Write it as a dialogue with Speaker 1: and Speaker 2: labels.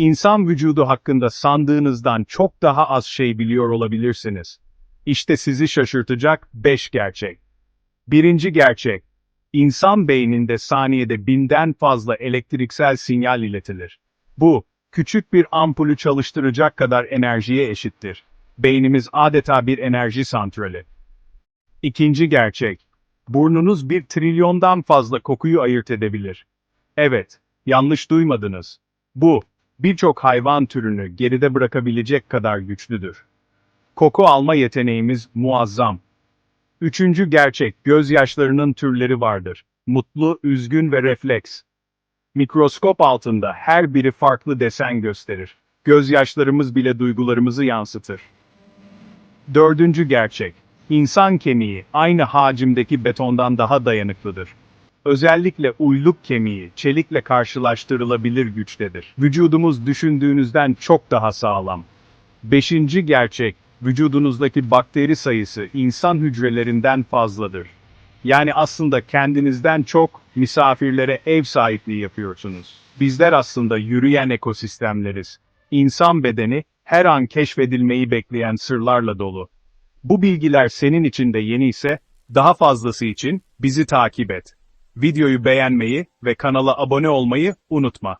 Speaker 1: İnsan vücudu hakkında sandığınızdan çok daha az şey biliyor olabilirsiniz. İşte sizi şaşırtacak 5 gerçek. Birinci gerçek. İnsan beyninde saniyede binden fazla elektriksel sinyal iletilir. Bu, küçük bir ampulü çalıştıracak kadar enerjiye eşittir. Beynimiz adeta bir enerji santrali. İkinci gerçek. Burnunuz bir trilyondan fazla kokuyu ayırt edebilir. Evet, yanlış duymadınız. Bu, birçok hayvan türünü geride bırakabilecek kadar güçlüdür. Koku alma yeteneğimiz muazzam. Üçüncü gerçek, gözyaşlarının türleri vardır. Mutlu, üzgün ve refleks. Mikroskop altında her biri farklı desen gösterir. Gözyaşlarımız bile duygularımızı yansıtır. Dördüncü gerçek, insan kemiği aynı hacimdeki betondan daha dayanıklıdır. Özellikle uyluk kemiği çelikle karşılaştırılabilir güçtedir. Vücudumuz düşündüğünüzden çok daha sağlam. Beşinci gerçek, vücudunuzdaki bakteri sayısı insan hücrelerinden fazladır. Yani aslında kendinizden çok misafirlere ev sahipliği yapıyorsunuz. Bizler aslında yürüyen ekosistemleriz. İnsan bedeni her an keşfedilmeyi bekleyen sırlarla dolu. Bu bilgiler senin için de yeni ise daha fazlası için bizi takip et. Videoyu beğenmeyi ve kanala abone olmayı unutma.